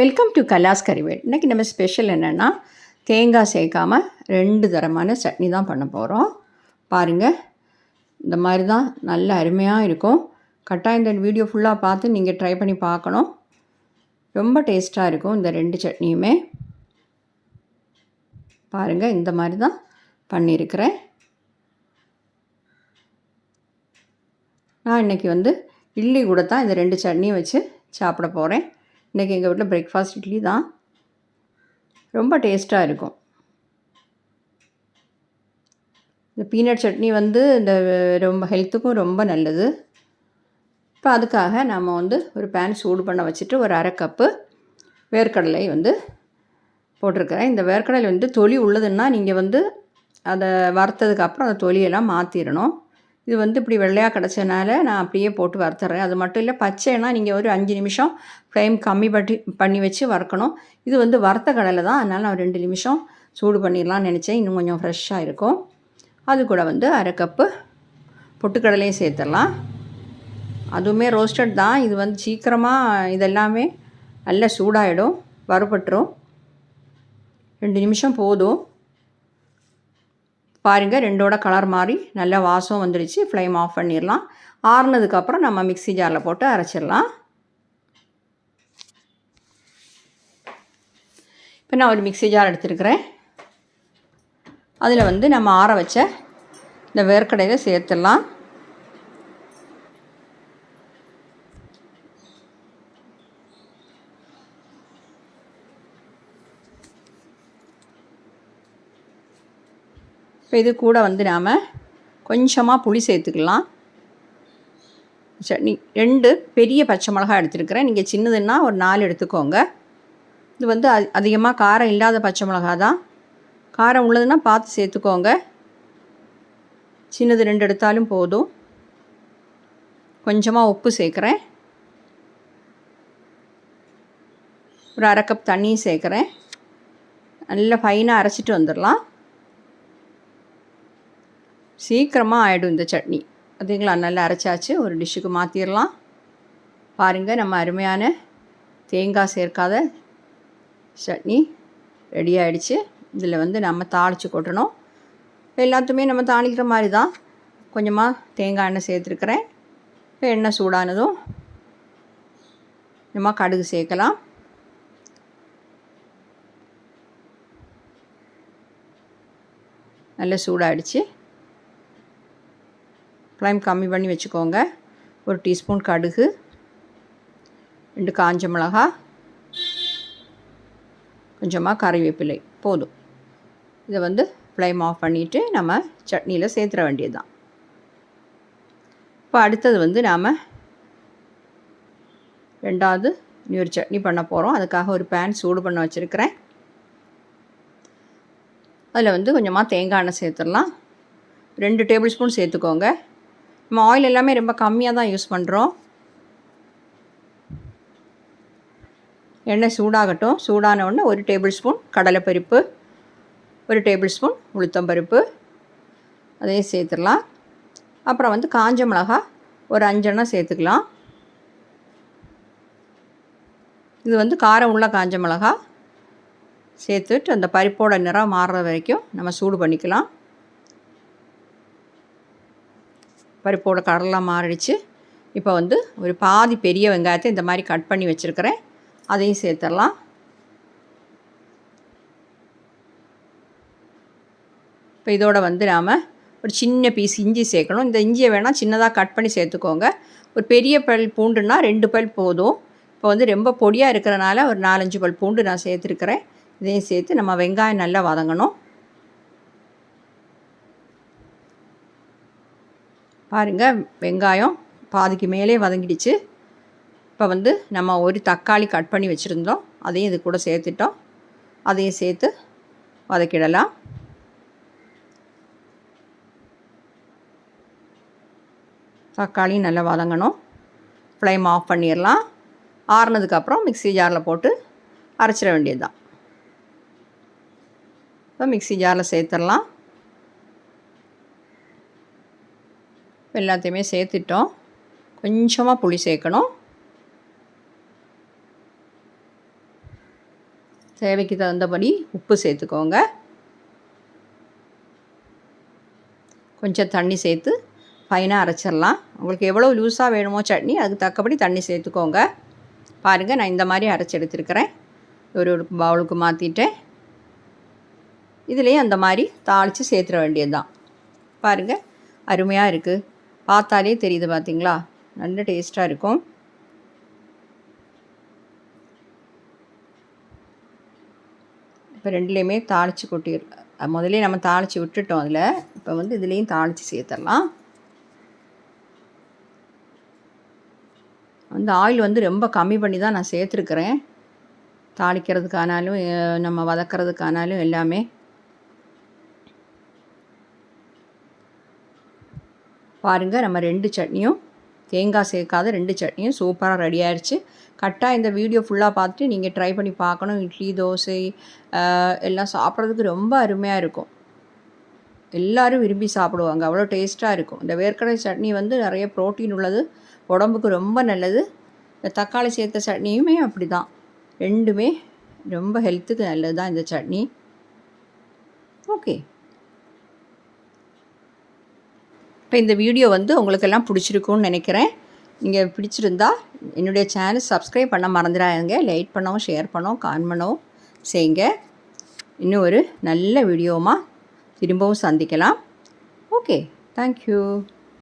Welcome to கலாஸ் கறிவேல் இன்றைக்கி நம்ம special என்னென்னா தேங்காய் சேர்க்காம ரெண்டு தரமான சட்னி தான் பண்ண போகிறோம் பாருங்கள் இந்த மாதிரி தான் நல்ல அருமையாக இருக்கும். கட்டாயம் இந்த வீடியோ ஃபுல்லாக பார்த்து நீங்கள் ட்ரை பண்ணி பார்க்கணும். ரொம்ப டேஸ்ட்டாக இருக்கும் இந்த ரெண்டு சட்னியுமே. பாருங்கள் இந்த மாதிரி தான் பண்ணியிருக்கிறேன். நான் இன்றைக்கி வந்து இட்லி கூட தான் இந்த ரெண்டு சட்னியும் வச்சு சாப்பிட போகிறேன் இன்றைக்கி எங்கள் வீட்டில் பிரேக்ஃபாஸ்ட் இட்லி தான். ரொம்ப டேஸ்ட்டாக இருக்கும். இந்த பீனட் சட்னி வந்து இந்த ரொம்ப ஹெல்த்துக்கும் ரொம்ப நல்லது. இப்போ அதுக்காக நாம் வந்து ஒரு பேன் சூடு பண்ண வச்சுட்டு ஒரு அரை கப்பு வேர்க்கடலை வந்து போட்டிருக்கிறேன். இந்த வேர்க்கடலை வந்து தொலி உள்ளதுன்னா நீங்கள் வந்து அதை வறுத்ததுக்கப்புறம் அந்த தொலியெல்லாம் மாற்றிடணும் இது வந்து இப்படி வெள்ளையாக கிடச்சதுனால நான் அப்படியே போட்டு வறுத்துறேன். அது மட்டும் இல்லை பச்சைன்னா நீங்கள் ஒரு அஞ்சு நிமிஷம் ஃப்ளேம் கம்மி பண்ணி பண்ணி வச்சு வறுக்கணும். இது வந்து வறுத்த கடலை தான் அதனால் நான் ரெண்டு நிமிஷம் சூடு பண்ணிடலாம்னு நினச்சேன். இன்னும் கொஞ்சம் ஃப்ரெஷ்ஷாக இருக்கும். அது கூட வந்து அரை கப்பு பொட்டுக்கடலையும் சேர்த்துடலாம். அதுவுமே ரோஸ்டட் தான். இது வந்து சீக்கிரமாக இதெல்லாமே நல்லா சூடாகிடும் வறுபட்டுரும். ரெண்டு நிமிஷம் போதும். பாருங்கள் ரெண்டோட கலர் மாறி நல்லா வாசம் வந்துடுச்சு. ஃப்ளேம் ஆஃப் பண்ணிடலாம். ஆறுனதுக்கப்புறம் நம்ம மிக்சி ஜாரில் போட்டு அரைச்சிடலாம். இப்போ நான் ஒரு மிக்சி ஜார் எடுத்துருக்கிறேன். அதில் வந்து நம்ம ஆற வச்ச இந்த வேர்க்கடையில் சேர்த்துடலாம். இப்போ இது கூட வந்து நாம் கொஞ்சமாக புளி சேர்த்துக்கலாம். சட்னி ரெண்டு பெரிய பச்சை மிளகா எடுத்துருக்கிறேன். நீங்கள் சின்னதுன்னா ஒரு நாலு எடுத்துக்கோங்க. இது வந்து அதிகமாக காரம் இல்லாத பச்சை மிளகா தான். காரம் உள்ளதுன்னா பார்த்து சேர்த்துக்கோங்க. சின்னது ரெண்டு எடுத்தாலும் போதும். கொஞ்சமாக உப்பு சேர்க்குறேன். ஒரு அரை கப் தண்ணியும் சேர்க்குறேன். நல்லா ஃபைனாக அரைச்சிட்டு வந்துடலாம். சீக்கிரமாக ஆகிடும் இந்த சட்னி. அதுங்களா நல்லா அரைச்சாச்சு. ஒரு டிஷ்ஷுக்கு மாற்றிடலாம் பாருங்கள் நம்ம அருமையான தேங்காய் சேர்க்காத சட்னி ரெடி ஆகிடுச்சு இதில் வந்து நம்ம தாளித்து கொட்டணும். எல்லாத்துமே நம்ம தாளிக்கிற மாதிரி தான் கொஞ்சமாக தேங்காய் எண்ணெய் சேர்த்துருக்குறேன். இப்போ எண்ணெய் சூடானதும் நம்ம கடுகு சேர்க்கலாம். நல்லா சூடாகிடுச்சு ஃப்ளைம் கம்மி பண்ணி வச்சுக்கோங்க. ஒரு டீஸ்பூன் கடுகு. ரெண்டு காஞ்ச மிளகா. கொஞ்சமாக கறிவேப்பிலை. போதும். இதை வந்து ஃப்ளைம் ஆஃப் பண்ணிவிட்டு நம்ம சட்னியில் சேர்த்துற வேண்டியது தான் இப்போ அடுத்தது வந்து நாம் ரெண்டாவது இன்னொரு சட்னி பண்ண போகிறோம் அதுக்காக ஒரு பேன் சூடு பண்ண வச்சுருக்கிறேன். அதில் வந்து கொஞ்சமாக தேங்காய் எண்ணெய் சேர்த்துடலாம். ரெண்டு டேபிள் ஸ்பூன் சேர்த்துக்கோங்க. நம்ம ஆயில் எல்லாமே ரொம்ப கம்மியாக தான் யூஸ் பண்ணுறோம் எண்ணெய் சூடாகட்டும். சூடான உடனே ஒரு டேபிள் ஸ்பூன் கடலைப்பருப்பு ஒரு டேபிள் ஸ்பூன் உளுத்தம்பருப்பு. அதையும் சேர்த்துடலாம். அப்புறம் வந்து காஞ்ச மிளகா ஒரு அஞ்செண்ணெய் சேர்த்துக்கலாம். இது வந்து காரம் உள்ள காஞ்ச மிளகா. சேர்த்துட்டு அந்த பருப்போட நிறம் மாறுற வரைக்கும் நம்ம சூடு பண்ணிக்கலாம். பருப்போட கடலாம் மாறிடுச்சு. இப்போ வந்து ஒரு பாதி பெரிய வெங்காயத்தை இந்த மாதிரி கட் பண்ணி வச்சுருக்கிறேன். அதையும் சேர்த்துடலாம். இப்போ இதோட வந்து நாம் ஒரு சின்ன பீஸ் இஞ்சி சேர்க்கணும். இந்த இஞ்சியை வேணால் சின்னதாக கட் பண்ணி சேர்த்துக்கோங்க. ஒரு பெரிய பல் பூண்டுன்னா ரெண்டு பல் போதும். இப்போ வந்து ரொம்ப பொடியாக இருக்கிறனால ஒரு நாலஞ்சு பல் பூண்டு நான் சேர்த்துருக்குறேன். இதையும் சேர்த்து நம்ம வெங்காயம் நல்லா வதங்கணும். பாருங்கள் வெங்காயம் பாதிக்கு மேலே வதங்கிடுச்சு. இப்போ வந்து நம்ம ஒரு தக்காளி கட் பண்ணி வச்சுருந்தோம். அதையும் இது கூட சேர்த்துட்டோம். அதையும் சேர்த்து வதக்கிடலாம். தக்காளியும் நல்லா வதங்கணும். ஃப்ளேம் ஆஃப் பண்ணிடலாம். ஆறுனதுக்கப்புறம் மிக்சி ஜாரில் போட்டு அரைச்சிட வேண்டியது தான் இப்போ மிக்சி ஜாரில் சேர்த்துடலாம். எல்லாத்தையுமே சேர்த்துட்டோம். கொஞ்சமாக புளி சேர்க்கணும். தேவைக்கு தகுந்தபடி உப்பு சேர்த்துக்கோங்க. கொஞ்சம் தண்ணி சேர்த்து ஃபைனாக அரைச்சிடலாம். உங்களுக்கு எவ்வளோ லூஸாக வேணுமோ சட்னி அதுக்கு தக்கபடி தண்ணி சேர்த்துக்கோங்க. பாருங்கள் நான் இந்த மாதிரி அரைச்சி எடுத்துருக்கிறேன். ஒரு ஒரு பவுலுக்கு மாற்றிட்டேன் இதுலேயும் அந்த மாதிரி தாளித்து சேர்த்துட வேண்டியது தான் பாருங்கள் அருமையாக இருக்குது பார்த்தாலே தெரியுது பார்த்தீங்களா நல்ல டேஸ்ட்டாக இருக்கும். இப்போ ரெண்டுலேயுமே தாளித்து கொட்டி முதலே நம்ம தாளித்து விட்டுட்டோம் அதில். இப்போ வந்து இதுலேயும் தாளித்து சேர்த்துடலாம் அந்த ஆயில் வந்து ரொம்ப கம்மி பண்ணி தான் நான் சேர்த்துருக்குறேன். தாளிக்கிறதுக்கானாலும் நம்ம வதக்கிறதுக்கானாலும் எல்லாமே. பாருங்கள் நம்ம ரெண்டு சட்னியும் தேங்காய் சேர்க்காத ரெண்டு சட்னியும் சூப்பராக ரெடி ஆயிடுச்சு கரெக்டாக இந்த வீடியோ ஃபுல்லாக பார்த்துட்டு நீங்கள் ட்ரை பண்ணி பார்க்கணும். இட்லி தோசை எல்லாம் சாப்பிட்றதுக்கு ரொம்ப அருமையாக இருக்கும். எல்லோரும் விரும்பி சாப்பிடுவாங்க. அவ்வளோ டேஸ்ட்டாக இருக்கும். இந்த வேர்க்கடலை சட்னி வந்து நிறைய ப்ரோட்டீன் உள்ளது. உடம்புக்கு ரொம்ப நல்லது. இந்த தக்காளி சேர்த்த சட்னியுமே அப்படி தான் ரெண்டுமே ரொம்ப ஹெல்த்துக்கு நல்லது தான் இந்த சட்னி. ஓகே இப்போ இந்த வீடியோ வந்து உங்களுக்கெல்லாம் பிடிச்சிருக்கும்னு நினைக்கிறேன். நீங்கள் பிடிச்சிருந்தா என்னுடைய சேனல் சப்ஸ்கிரைப் பண்ண மறந்துடாதுங்க. லைட் பண்ணவும் ஷேர் பண்ணவும் கான் பண்ணவும் செய்யுங்க. இன்னும் ஒரு நல்ல வீடியோமாக திரும்பவும் சந்திக்கலாம். Okay thank you